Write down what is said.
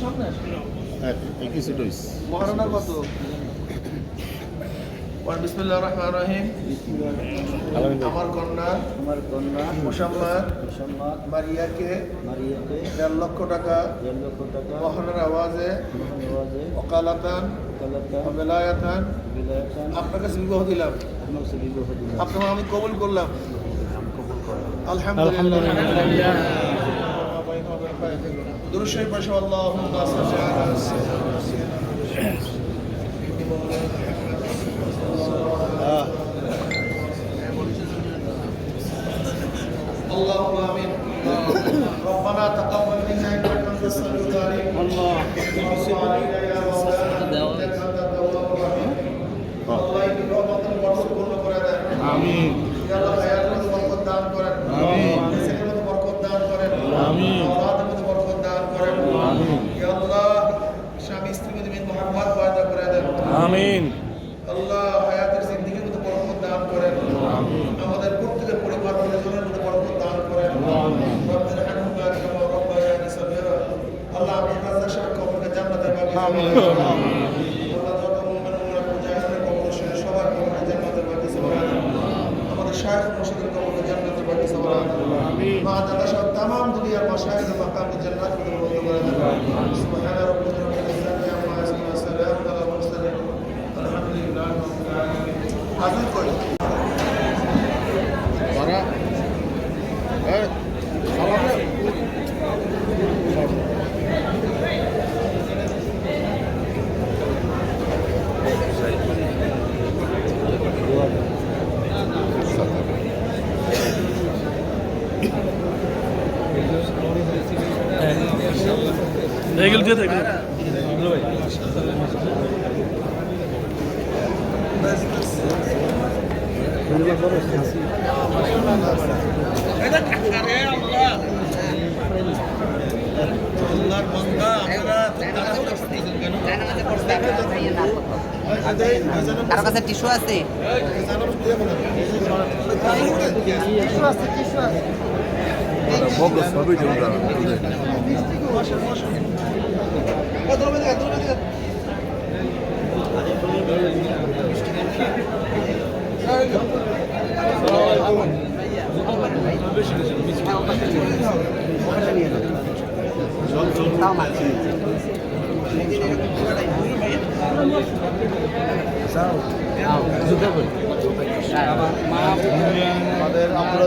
হ্যাঁ এই কিছু মহারণা কত? বিসমুল্লাহ রহমান রহিম। আমার কন্যা। আমার কন্যা। মোসাম্মদ মুসম্মদ মারিয়াকে। মারিয়াকে। দেড় লক্ষ টাকা। দেড় লক্ষ টাকা। মহানের আওয়াজে। অকালাতান কালাতা বেলায়াতান বিলায়াতান আপনার কাছে বিবাহ দিলাম। আপনার সে বিবাহ দিলাম। আপনার আমি কবুল করলাম। কবুল করা আলহামদুলিল্লাহ। দুরুশ্বরী পাশে আল্লাহুম্মা সাল্লি আলা اللهم امين ربنا تقبل منا انك انت السميع العليم الله وتب علينا يا مولانا انك انت التواب الرحيم الله يجزيك রহমতের বরকত পূর্ণ করে দেন আমিন আল্লাহ হায়াতের জিন্দিগির মধ্যে বরকত দান করেন আমাদের প্রত্যেকের পরিবার পরিজনের মধ্যে বরকত দান করেন রব্বির হামহুমা কামা রাব্বায়ানি সাগীরা আল্লাহ আপনার রাজা সাহেব কবরকে জান্নাতের বাগিচা আমিন। আল্লাহ যত মুমিন মুমিনাত মুজাহিদের কবর শুনে সবার কবরকে জান্নাতের বাগিচা বানান। আমাদের শায়েখ মুর্শিদের কবরকে জান্নাতের বাগিচা বানান। মা দাদা সব তামাম দুনিয়ার মাশায়েখ মাকামে এগুলো দিয়ে থাকে আল্লাহর বান্দা আপনারা তাড়াহুড়ো করতেছেন কেন টিস্যু আছে বন্ধ সবই জমরা আমাদের আমরা